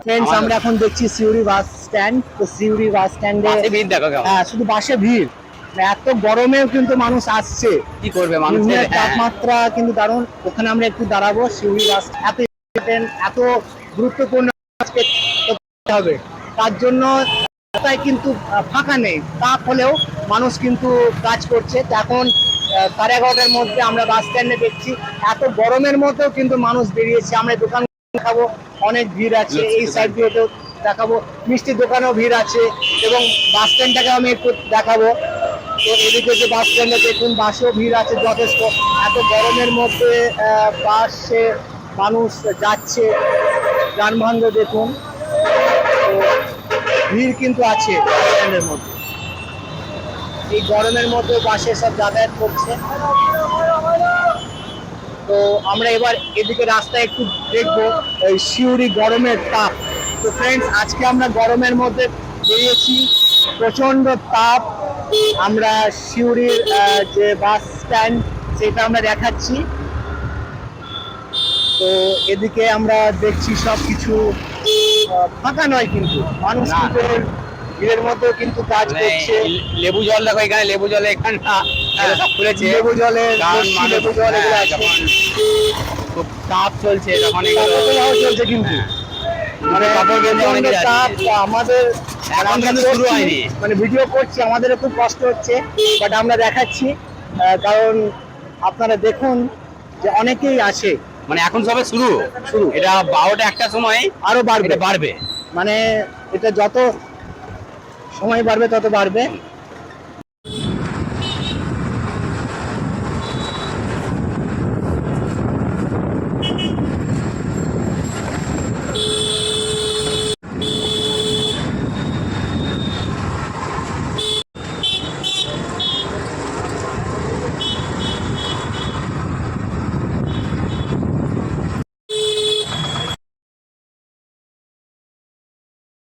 Friends আমরা এখন দেখছি সিউড়ি বাস স্ট্যান্ড। তো সিউড়ি বাস স্ট্যান্ডে ভিড় দেখো হ্যাঁ শুধু বাসে ভিড়। মানে এত গরমেও কিন্তু মানুষ আসছে। কি করবে হ্যাঁ। তাপমাত্রা কিন্তু দারুণ। ওখানে আমরা একটু দাঁড়াবো। সিউড়ি বাস এত এত গুরুত্বপূর্ণ হবে। তার জন্য রাস্তায় কিন্তু ফাঁকা নেই। তাপ হলেও মানুষ কিন্তু কাজ করছে। এখন সাড়ে এগারোটার মধ্যে আমরা বাস স্ট্যান্ডে দেখছি। এত গরমের মধ্যেও কিন্তু মানুষ বেরিয়েছে। আমরা দোকান দেখাবো অনেক ভিড় আছে এই। সাইড দিয়েও দেখাবো। মিষ্টির দোকানেও ভিড় আছে এবং বাস স্ট্যান্ডটাকে আমি একটু দেখাবো। তো এদিকে যে বাস স্ট্যান্ডে দেখুন বাসেও ভিড় আছে যথেষ্ট। এত গরমের মধ্যে বাসে মানুষ যাচ্ছে যানবাহন দেখুন। ভিড় কিন্তু আছে বাস স্ট্যান্ডের মধ্যে। এই গরমের মধ্যে বাসে সব যাতায়াত করছে। তো আমরা এবার এদিকে রাস্তায় একটু দেখব এই শিউরি গরমের তাপ। তো ফ্রেন্ডস আজকে আমরা গরমের মধ্যে বেরিয়েছি প্রচণ্ড তাপ। আমরা শিউরির যে বাস স্ট্যান্ড সেটা আমরা দেখাচ্ছি। তো এদিকে আমরা দেখছি সব কিছু ফাঁকা নয় কিন্তু মানুষ ভিড়ের মধ্যেও কিন্তু কাজ মানে করছে। লেবু জল দেখো এখানে লেবু জলে এখানে খুলেছে। লেবু জলের কারণ লেবু জল এগুলো হ্যাঁ, যখন খুব তাপ চলছে তখন এগুলো চলছে কিন্তু। মানে কাপড় বেঁধে অনেকে তাপ আমাদের এখন কিন্তু শুরু হয়নি। মানে ভিডিও করছি আমাদের খুব কষ্ট হচ্ছে বাট আমরা দেখাচ্ছি কারণ আপনারা দেখুন যে অনেকেই আছে। মানে এখন সবে শুরু। শুরু। এটা বারোটা একটা সময় আরও বাড়বে। বাড়বে। মানে এটা যত সময় বাড়বে তত বাড়বে।